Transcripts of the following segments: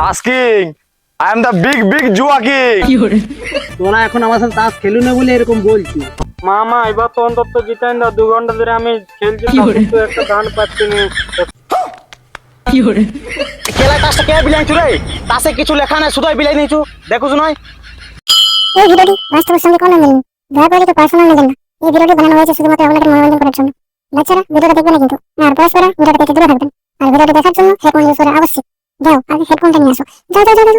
Tasking I am the big big জুয়া king তোরা এখন আমার সাথে তাস খেলু না বলে এরকম বলছি। মামা এবার তো অন্তত জিতেন দা দু ঘণ্টা ধরে আমি খেলছি কিন্তু একটা ধান পাচ্ছি না। খেলা তাসটা কে বিলাইছু রে? তাসে কিছু লেখা নাই শুধু বিলাই নিছু দেখুছ নয় এই ভিডিওটি বাস্তবের সঙ্গে কোনো মিল দয়া করে কেউ পার্সোনাল নেবেন না। এই ভিডিওটি বানানো হয়েছে শুধুমাত্র আপনাদের মনোরঞ্জন করার জন্য। বাচ্চারা ভিডিওটা দেখবে না কিন্তু। আর বয়স্করা ভিডিওটা দেখে দূরে থাকবেন। আর ভিডিওটি দেখার জন্য হেডফোন ইউজ করা আবশ্যক। যাও আগে হেডফোনটা নিয়ে আসো। যাও যাও যাও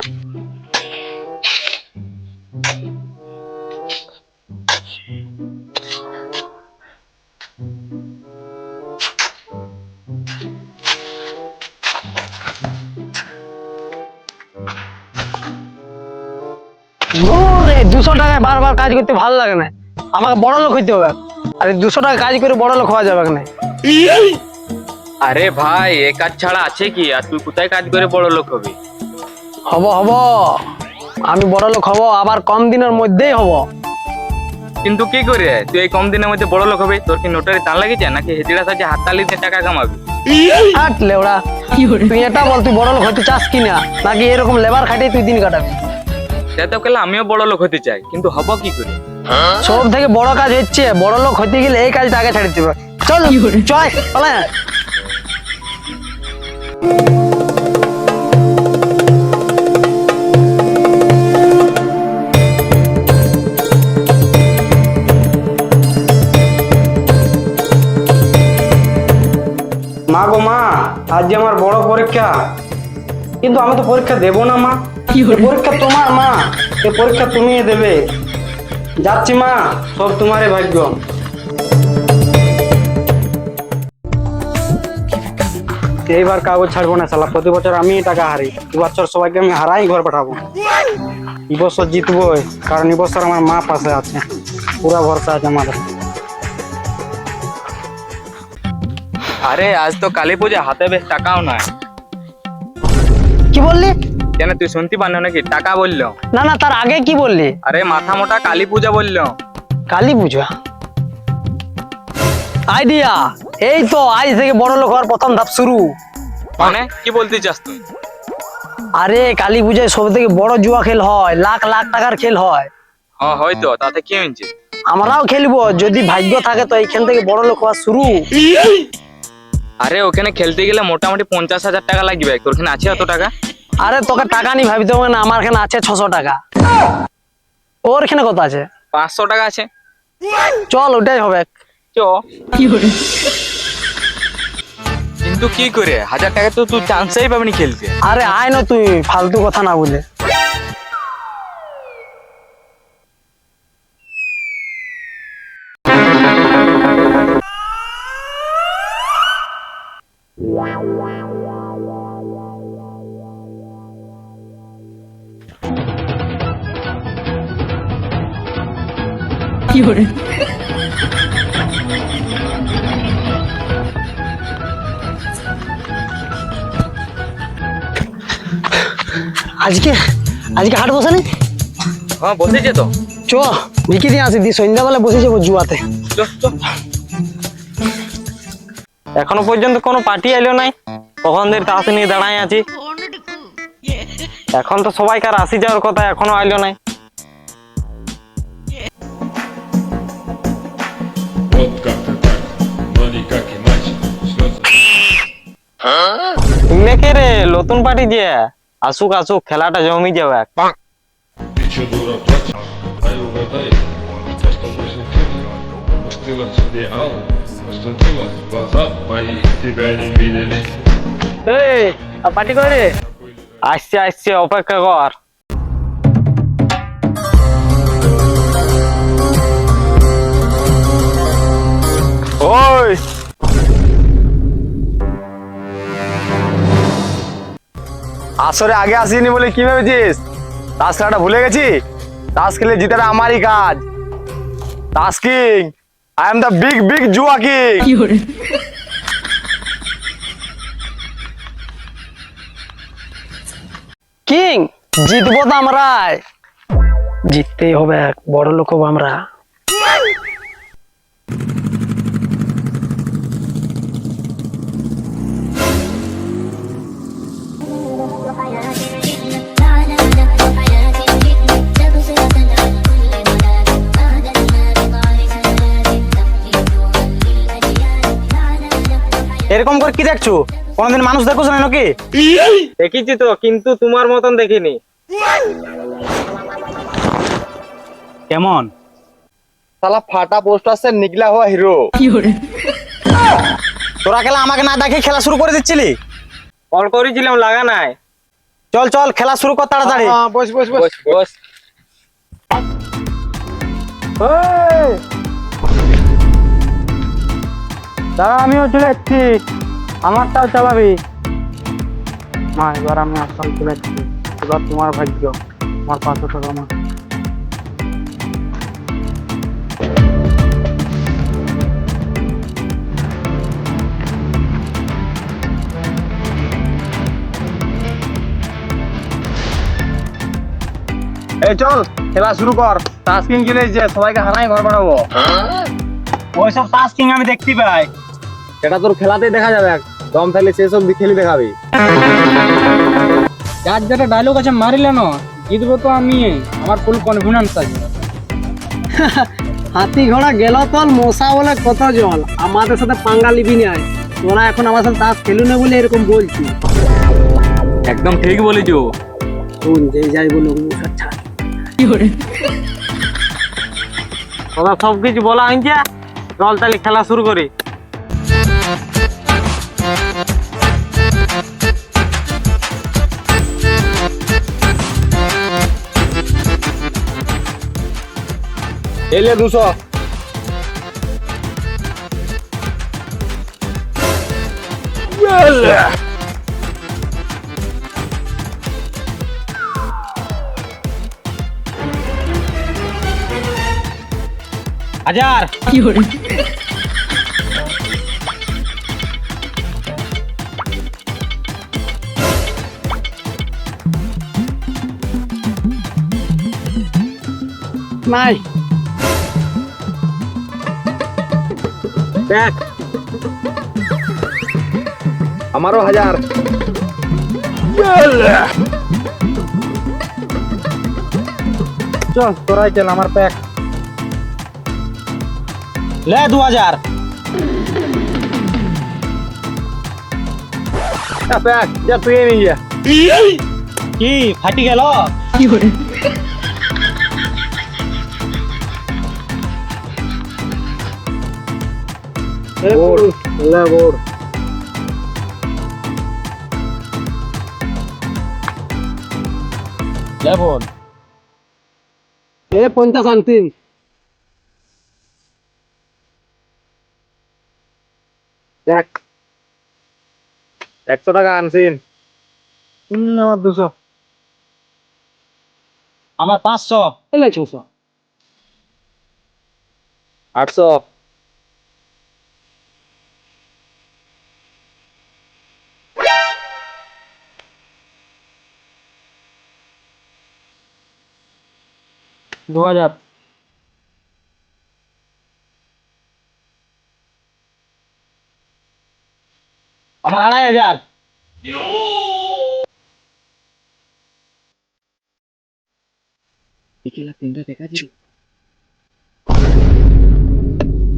দুশো টাকায় বারবার কাজ করতে ভালো লাগে না। আমাকে বড় লোক হইতে হবে। আর দুশো টাকা কাজ করে বড় লোক হওয়া যাবে না। আরে ভাই এ কাজ ছাড়া আছে কি? আর তুই কোথায় কাজ করে বড় লোক হবি? হব হব। আমি বড় লোক হব আবার কম দিনের মধ্যেই হব। কিন্তু কি করে? তুই এই কম দিনের মধ্যে বড় লোক হবি? তোর কি নোটারি দান লাগিছে? নাকি হেতিরা সাথে হাততালি দিয়ে টাকা কামাবি? হাট লেওড়া। তুই এটা বল তুই বড় লোক হতে চাস কিনা নাকি এরকম লেবার খাটিয়ে তুই দিন কাটাবি? সে তো কেলা আমিও বড় লোক হতে চাই। কিন্তু হব কি করে? সব থেকে বড় কাজ হচ্ছে বড় লোক হতে গেলে এই কাজটা আগে ছাড়ি দিবে চল চল চলে মা গো মা আজ যে আমার বড় পরীক্ষা। কিন্তু আমি তো পরীক্ষা দেব না মা। পরীক্ষা তোমার মা। এ পরীক্ষা তুমি দেবে। যাচ্ছি মা সব তোমারই ভাগ্য। এইবার কাগজ ছাড়বো না শালা প্রতি বছর আমি টাকা হারি দু বছর সবাইকে আমি হারাই ঘর পাঠাবো। এই বছর জিতবো কারণ এই বছর আমার মা পাশে আছে পুরা ভরসা আছে আমাদের। আরে আজ তো কালী পূজা হাতে বেশ টাকাও নাই। কি বললি? কেন তুই শুনতে পারল নাকি? টাকা বলল। না না তার আগে কি বললি? আরে মাথা মোটা কালী পূজা বলল। কালী পূজা? আইডিয়া! এই তো আজ থেকে বড় লোক হওয়ার প্রথম ধাপ শুরু। মানে? কি বলতে চাস তুই? আরে কালী পূজায় সব থেকে বড় জুয়া খেল হয় লাখ লাখ টাকার খেল হয়। হ্যাঁ হয়তো তাতে কি হয়েছে? আমরাও খেলব যদি ভাগ্য থাকে তো এইখান থেকে বড় লোক হওয়া শুরু। আরে ওখানে খেলতে গেলে মোটামুটি পঞ্চাশ হাজার টাকা লাগবে। তোর এখানে আছে অত টাকা? আরে তোকে টাকা নি ভাবিতে হবে না আমার এখানে আছে ছশো টাকা। ওর এখানে কত আছে? পাঁচশো টাকা আছে। চল ওটাই হবে। চ। কিন্তু কি করে? হাজার টাকা তো তুই চান্সই পাবনি খেলতে। আরে আয় না তুই ফালতু কথা না বলে। আজকে? আজকে হাট বসে নেই হ্যাঁ বসেছে তো। চ বিকি দিয়ে আসি দিয়ে সন্ধ্যাবেলা বসে যাব জুয়াতে। এখনও পর্যন্ত কোনো পার্টি এলো নাই। কখন দের তা আসেনি দাঁড়াই আছি। এখন তো সবাইকার আসি যাওয়ার কথা এখনও আইলো নাই। রে নতুন পার্টি দিয়ে। আসুক আসুক খেলাটা জমি যাবে। পার্টি করে আসছে আসছে অপেক্ষা কর। ওই আসরে আগে আসিনি বলে কি ভেবেছিস? তাস খেলাটা ভুলে গেছি? তাস খেলে জিতাটা আমারই কাজ। তাস king I am the big big জুয়া কিং কিং জিতবো তো আমরাই। জিততেই হবে বড় লোক হব আমরা। এরকম করে কি দেখছ? কোনদিন মানুষ দেখো না নাকি? দেখেছি তো কিন্তু তোমার মতন দেখিনি। কেমন? সালা ফাটা পোস্টার সে নিকলা হওয়া হিরো তোরা খেলা আমাকে না দেখে খেলা শুরু করে দিচ্ছিলি? কল করেছিলাম লাগা নাই। চল চল খেলা শুরু কর তাড়াতাড়ি। বস বস বস। বস দাঁড়া আমিও চলে যাচ্ছি। আমারটাও চালাবি। মা এবার আমি আসল চলে যাচ্ছি। এবার তোমার ভাগ্য আমার পাঁচশো টাকা আমার। এই চল খেলা শুরু কর। টাস্কিং কিনে যে সবাইকে হারাই ঘর বানাবো। ওইসব টাস্কিং আমি দেখতে পাই। এটা তোর খেলাতেই দেখা যাবে। দম থাকলে সেসব খেলি দেখাবি। যার যেটা ডায়লগ আছে মারিলে না জিতবো তো আমি। আমার ফুল কনফিডেন্স আছে। হাতি ঘোড়া গেল তল মশা বলে কত জল। আমাদের সাথে পাঙ্গা লিবি নাই তোরা এখন আমার সাথে তাস খেলু না বলে এরকম বলছি। একদম ঠিক বলেছ। শুন যে যাই বলুক মশা ছাড়। তোরা সব কিছু বলা হয়েছে। চল তাহলে খেলা শুরু করি। এলে দুশো। হাজার নাই দেখ আমারও হাজার চল তোরাই চল আমার প্যাক লে দু হাজার প্যাক যা তুই নিয়ে যা কি ফাটি গেল বোর্ড লে বোর্ড লেবন এ পঞ্চাশ আনতিম। দেখ একশো টাকা আনছিন। আমার দুশো। আমার পাঁচশো। ছশো। আটশো। দু হাজার আমার আড়াই হাজার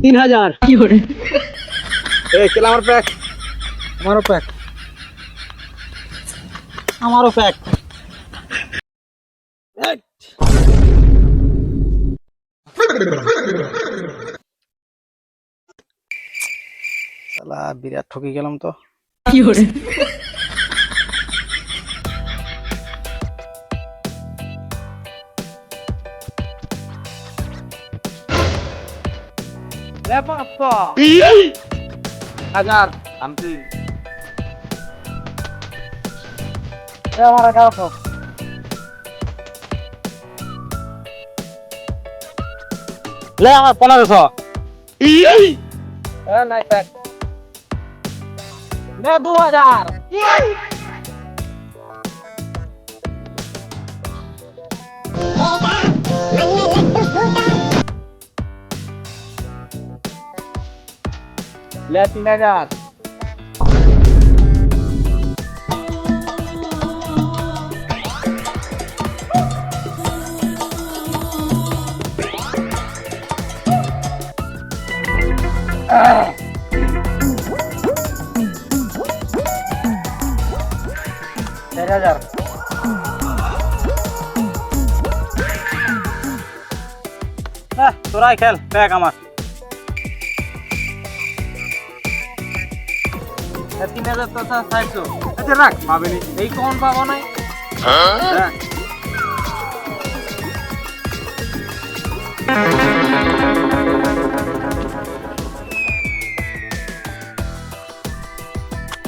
তিন হাজার এই কেলা আমার প্যাক আমারও প্যাক আমারও প্যাক শালা বিরাট ঠকে গেলাম তো। হাজার। আনছিন আমার এগারোশো লে আমার পনেরোশো। নাই প্যাক লে দু হাজার লে তিন হাজার। হ্যাঁ, তোরাই খেল ব্যাগ আমার। তিন হাজার তো চারশো। আচ্ছা রাখ। পাবেনি এই কখন পাবো নাই। হ্যাঁ? হ্যাঁ।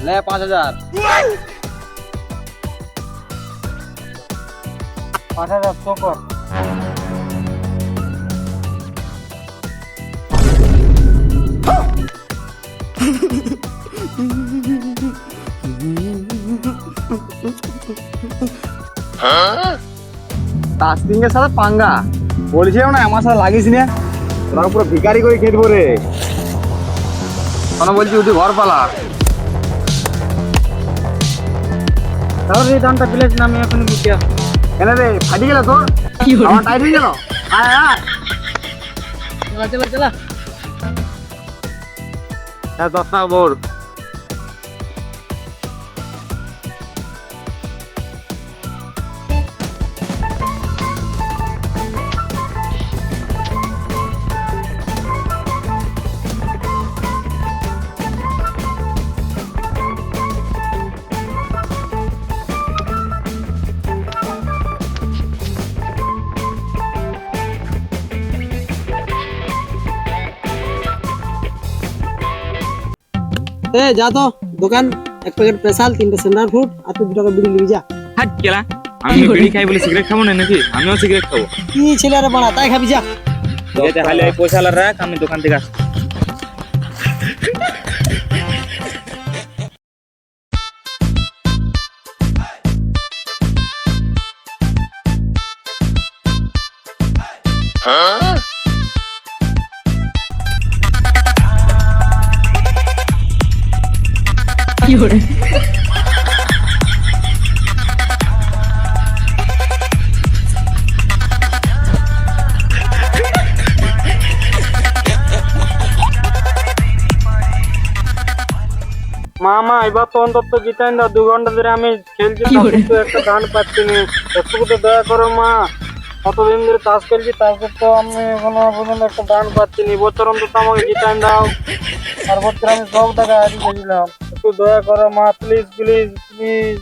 লে পাঁচ হাজার। পাঁচ হাজার তো কর। তাসকিং সাথে পাঙ্গা। বলছিলাম না আমার সাথে লাগিস না। তোরা পুরো ভিকারি করে খেতে রে। কেন বলছি উঠি ঘর পালা। তাহলে এই দামটা প্লেস নামে আমি এখন বুকিয়া কেন রে ফাটি গেল তোর? আমার টাইট হয়ে গেল? আয় আয়। চলা চলা চলা। হ্যাঁ দশ টাকা এ যা তো দোকান এক প্যাকেট স্পেশাল তিনটে সেন্টার ফুড আর তুই দু টাকা বিড়ি নিবি যা। হাট কেলা আমি বিড়ি খাই বলে সিগারেট খাব না নাকি? আমিও সিগারেট খাব। কি ছেলে রে বাড়া তাই খাবি যা। ঠিক আছে তাহলে এই পয়সা রাখ আমি দোকান থেকে আসছি। মামা এবার তো অন্তত জিতাই দাও দু ঘণ্টা ধরে আমি খেলছি তো একটা গান পাচ্ছি না। একটু তো দয়া করো মা। কতদিন ধরে তাস খেলছি তাসের তো আমি এখনও পর্যন্ত একটা গান পাচ্ছি না। বছর অন্তত আমাকে জিতাই দাও। বছর আমি সব টাকা হারিয়ে গেছিলাম। একটু দয়া করো মা প্লিজ প্লিজ প্লিজ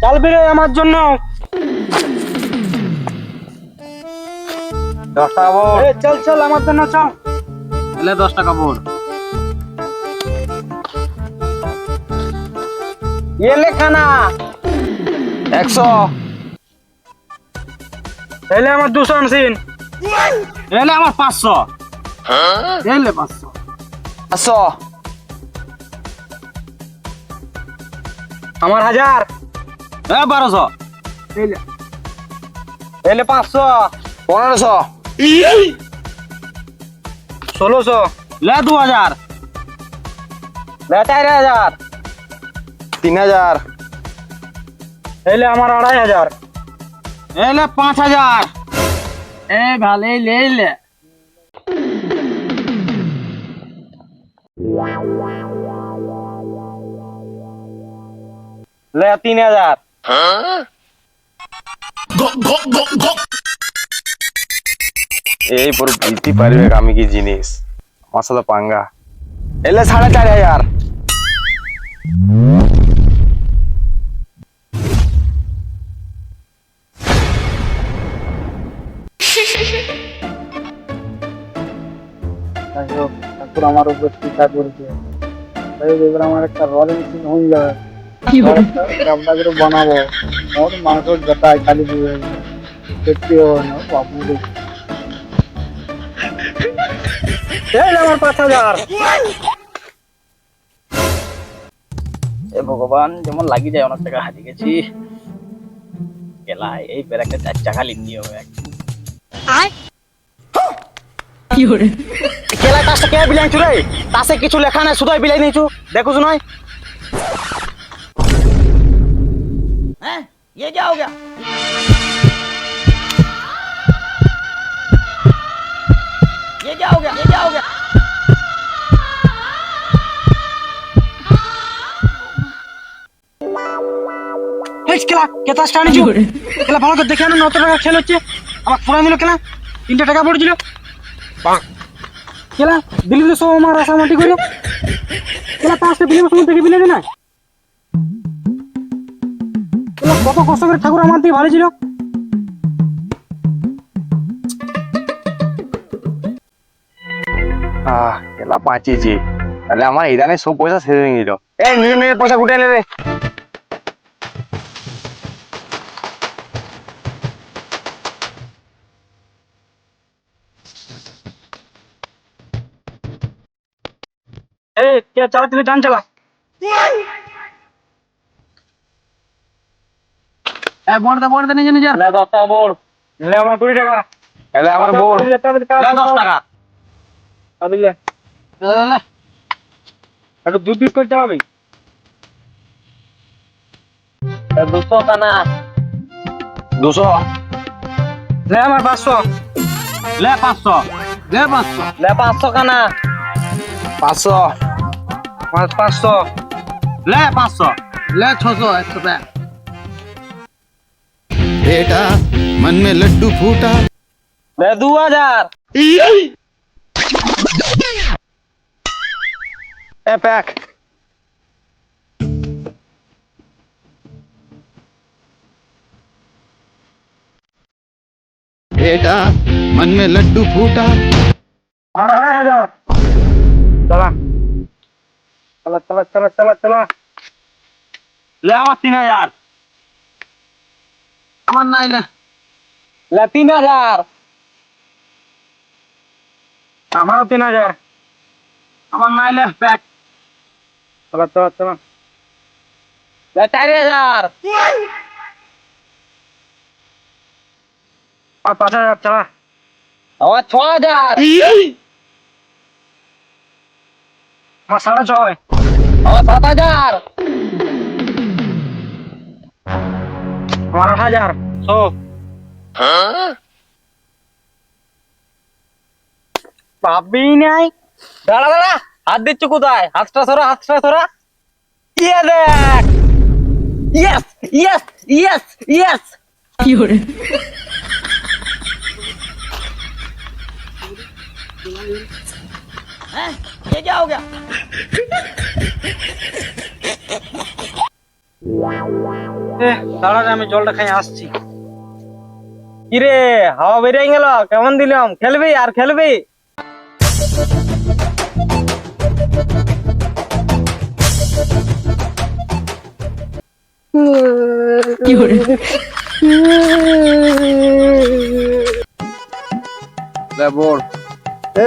চাল বেরে আমার জন্য। দশ টাকা বল এ চল চল আমার জন্য চল এলে দশ টাকা বোর এলে খানা। একশো। এলে আমার দুশো আনসিন এলে আমার পাঁচশো। এলে পাঁচশো। পাঁচশো। আমার হাজার। এ বারোশো। এলে। এলে পাঁচশো। পনেরোশো। ষোলোশো লে দু হাজার। লে চার হাজার। তিন হাজার। এলে আমার আড়াই হাজার। এলে পাঁচ হাজার। এ ভালো এলে এলে লে। তিন হাজার। এই পুরো বুঝতে পারবে আমি কি জিনিস? আমার সাথে পাঙ্গা। এলে সাড়ে চার হাজার যাই হোক ঠাকুর আমার উপর টিকা করছে। তাই হোক, এবার আমার একটা রয়্যাল এনফিল্ড হয়ে যাবে। আমরা করে বানাবো। ওর মাংস যেটাই খালি দিয়ে দেখতে হবে না বাবু এই নে আমার পাঁচ হাজার এ ভগবান যেমন লাগি যায় অনেক টাকা হারিয়ে গেছি গেলা এই পেরাকে চার চাকা লিখতে হবে কেলা তাসটা কে বিলাইছু রে তাসে কিছু লেখা নাই শুধু বিলাই নিছু দেখুছ নয় হ্যাঁ ये क्या हो गया ये क्या हो गया ये क्या हो गया এই খেলা কেতা স্টার্ট নিছু খেলা ভালো করে দেখে আনো নত টাকা খেল হচ্ছে। আমার পুরা দিল খেলা তিনটে টাকা পড়েছিল খেলা দিলি তো সব আমার আশা মাটি করে। খেলা পাঁচটা ফিল্মের সময় দেখে বিলে না কত কষ্ট করে ঠাকুর আমার দিয়ে ভালো ছিল। আহ খেলা বাঁচিয়েছি তাহলে আমার ইদানে সব পয়সা শেষ হয়ে গেল। এই নিজের নিজের পয়সা গুটে রে। চালা তুই ডান চালা। বড়দা বড়দা নিজে নিজে লে দশ টাকা বড় লে আমার কুড়ি টাকা। তাহলে আমার বোন দশ টাকা। দিলে। একটু দুধ দুধ করতে হবে। দুশো টানা দুশো? লে আমার পাঁচশো। লে পাঁচশো। লে পাঁচশো। লে পাঁচশো কানা পাঁচশো। পাঁচ পাঁচশো লে পাঁচশো লে ছশো একশো টাকা बेटा मन में लड्डू फूटा লে দু হাজার এ প্যাক बेटा मन में लड्डू फूटा চলা চলা চলা চলা চলা লে আমার তিন হাজার। আমার নাই লে লে তিন হাজার। আমারও তিন হাজার। আমার নাই লে ব্যাগ চলা চলা চলা। চার হাজার। পাঁচ হাজার চলা। আমার ছ হাজার। সাড়ে ছয়। আমার সাত হাজার আমার আট হাজার সব পাবি নাই দাঁড়া দাঁড়া হাত দিচ্ছ কোথায় হাতটা সরা হাতটা সরা ইয়ে দেখ ইয়েস ইয়েস ইয়েস ইয়েস ये क्या हो गया এ আমি জলটা খাই আসছি। কিরে হাওয়া বেরিয়ে গেল? কেমন দিলাম? খেলবি আর খেলবি?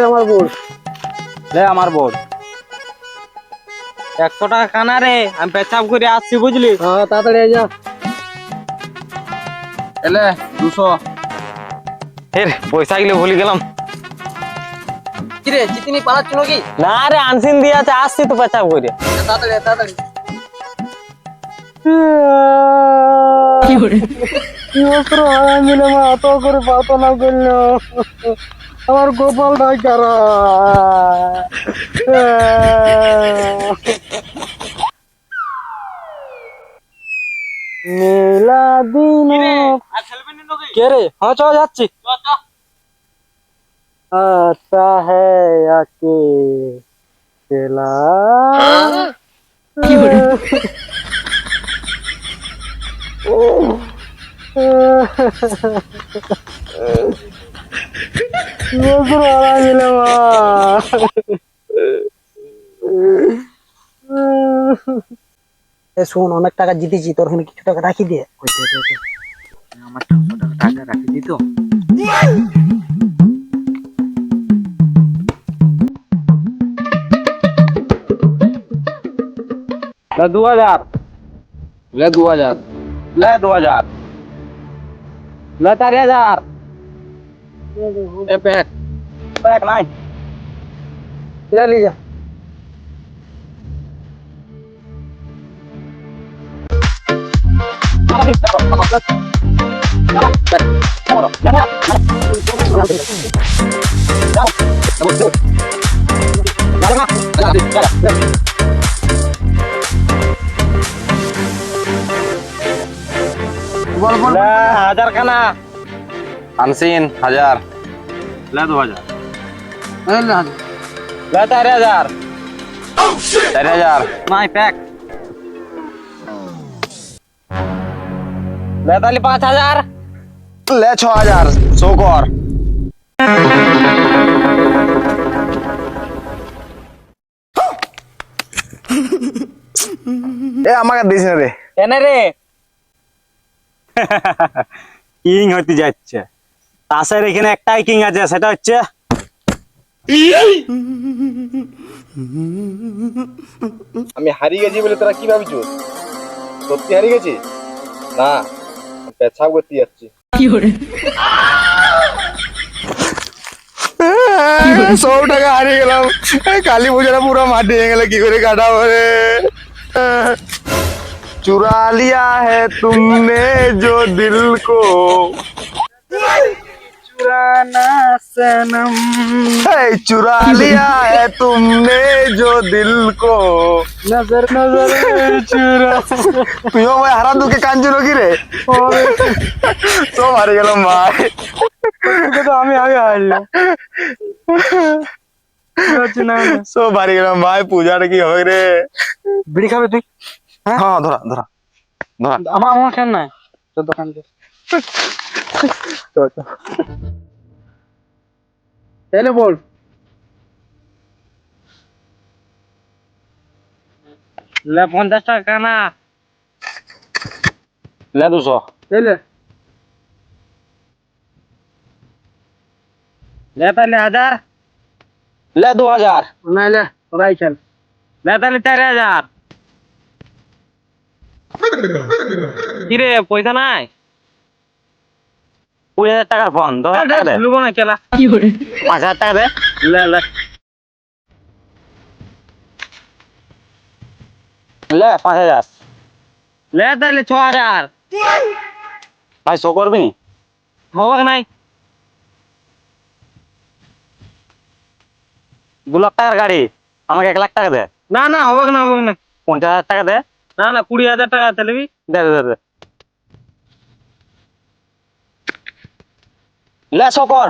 আমার লে আমার বোন একশো টাকা কানা রে? আমি পেছাব করে আসছি বুঝলি? হ্যাঁ তাড়াতাড়ি যা। এলে দুশো। এর পয়সা গেলে ভুলে গেলাম। কিরে জিতিনি পালাচ্ছ নাকি? না রে আনসিন দিয়ে আছে আসছি তো পেছাব করে। তাড়াতাড়ি তাড়াতাড়ি। কি বস্ত্র হারাই মিলে মা অত করে প্রার্থনা করল। আমার গোপাল ডাক্তার মেলা দিন কে রে? হ্যাঁ চ যাচ্ছি। আচ্ছা হ্যাঁ কে খেলা শোন অনেক টাকা জিতেছি তোর ওখানে কিছু টাকা রাখি দিয়ে আমার টাকা রাখি দিত দু হাজার। দু হাজার। দু হাজার। চারি হাজার। चार हजार এ প্যাক প্যাক নাই ले लीजिए হাজার খানা আনসিন হাজার লে দু হাজার লে চারি হাজার চারি হাজার নাই প্যাক লে তাহলে পাঁচ হাজার লে ছ হাজার শো কর এ আমাকে দিস না রে কেন রে ইং হতে যাচ্ছে তাসের এখানে একটাই কিং আছে সেটা হচ্ছে আমি হারিয়ে গেছি বলে তোরা কি ভাবছ সত্যি হারিয়ে গেছি না পেছাব করতে যাচ্ছি সব টাকা হারিয়ে গেলাম কালী পুজোটা পুরো মাটি হয়ে গেলে কি করে কাটাবো রে चुरा लिया है तुमने जो दिल को चुराना सनम है चुरा लिया है तुमने जो दिल को नजर नजर चुरा তুইও ভাই হারা দুকে কাঞ্চুর কি রে সব হারিয়ে গেলাম ভাই তো আমি আগে হারলাম হচ্ছে না না। সব হারিয়ে গেলাম ভাই পূজাটা কি হবে রে বিড়ি খাবে তুই হ্যাঁ ধরা ধরা ধরা আমার আমার কেন নাই তোর দোকান থেকে Toto. Teleport. લે પંદર ટકાના લે દોસો લે લે લે પહેલે હજાર લે દો હજાર ના લે ભાઈ ચાલ લે પહેલે ચાર હજાર কিরে পয়সা নাই কুড়ি হাজার টাকার ফোন দশ হাজার টাকা দে। না কেলা। পাঁচ হাজার টাকা দে। লে লে। লে পাঁচ হাজার। লে তাহলে ছ হাজার। ভাই শো করবি হবে নাই? দু লাখ টাকার গাড়ি আমাকে এক লাখ টাকা দে। না না হবে না হবে না। পঞ্চাশ হাজার টাকা দে। না না কুড়ি হাজার টাকা তাহলে দে দে দে, લે છોકર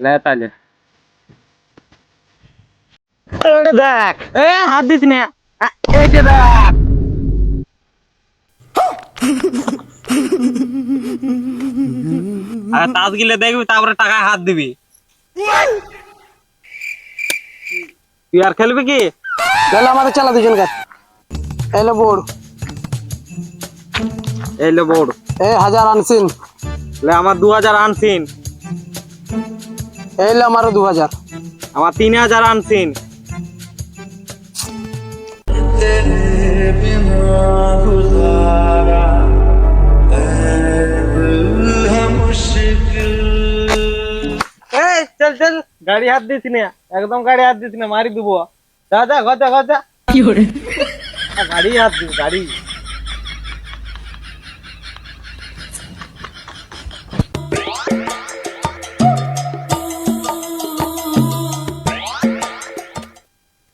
લે તાલે এটা দেখ এ হাত দিস না এটা দেখ আরে তাস গিলে দেখবি তারপরে টাকা হাত দিবি তুই আর খেলবি কি চল আমাদের চালা দুজনকার এলো বোর্ড এলো বোর্ড এ হাজার আনছিন। লে আমার দু হাজার আনছিন। এই লে আমারও দু হাজার। আমার তিন হাজার আনছিন। এই চল চল। গাড়ি হাত দিস না একদম গাড়ি হাত দিস না মারি দিব। যা যা ঘর যা ঘর যা। কি গাড়ি হাত দিস গাড়ি।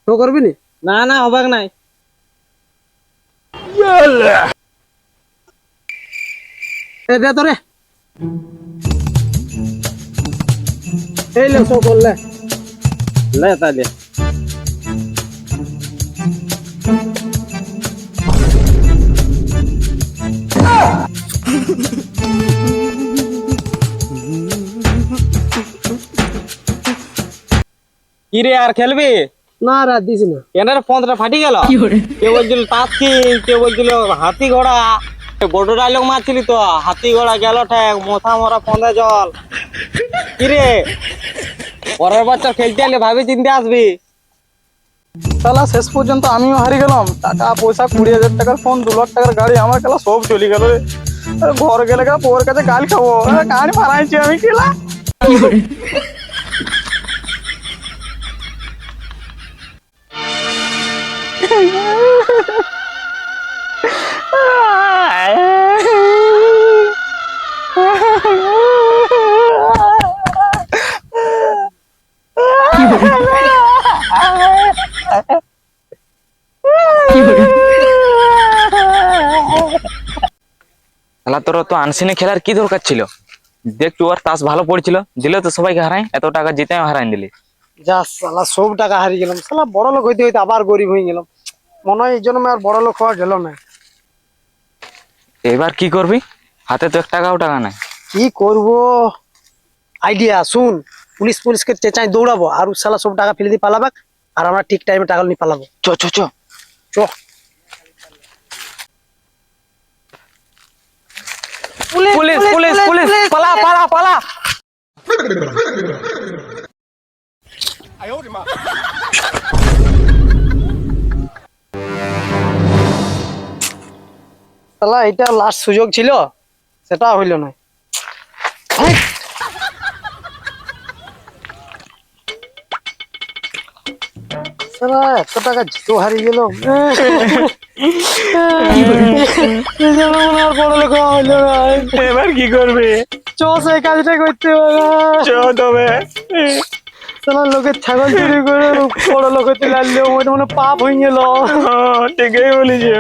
তো করবি নি? না না অবাক নাই। এ দে তোরে। এই লে শো করলে লে। তাহলে কিরে আর খেলবি? না রাত দিছি না। এনার পন্থটা ফাটি গেল। কে বলছিল তাসকি কে বলছিল হাতি ঘোড়া। বড় ডায়লগ মারছিলি তো হাতি ঘোড়া গেল ঠ্যাং মোথা মরা পন্দা জল। কিরে পরের বছর খেলতে এলে ভাবি চিনতে আসবি। তাহলে শেষ পর্যন্ত আমিও হারি গেলাম। টাকা পয়সা কুড়ি হাজার টাকার ফোন দু লাখ টাকার গাড়ি আমার খেলা সব চলে গেল ঘর গেলে পর কাছে গাল খাব। গাড়ি মারাইছি আমি খেলা। তোর তো আনসিনে খেলার কি দরকার ছিল? দেখ তুই আর তাস ভালো পড়ছিল দিলে তো সবাইকে হারাই এত টাকা জিতে হারাই দিলি। যা সালা সব টাকা হারিয়ে গেলাম। সালা বড় লোক হইতে হইতে আবার গরিব হয়ে গেলাম। মনে হয় এই জন্য আর বড় লোক হওয়া গেল না। এবার কি করবি? হাতে তো এক টাকাও টাকা নাই। কি করব? আইডিয়া শুন পুলিশ পুলিশকে চেঁচাই দৌড়াবো। আর শালা সব টাকা ফেলে দিয়ে পালাবে আর আমরা ঠিক টাইমে টাকা নিয়ে পালাবো। চ চ চ। চ। পুলিশ পুলিশ পুলিশ পালা পালা পালা। এটা লাস্ট সুযোগ ছিল সেটা হইল না। শালা এত টাকা জিতো হারিয়ে গেল। এবার কি করবে? চ সেই কাজটা করতে চ তবে। শালা লোকের ছাগল চুরি করে বড় লোক হতে লাগল ওইটা মনে পাপ হয়ে গেল। হ্যাঁ, ঠিকই বলেছি।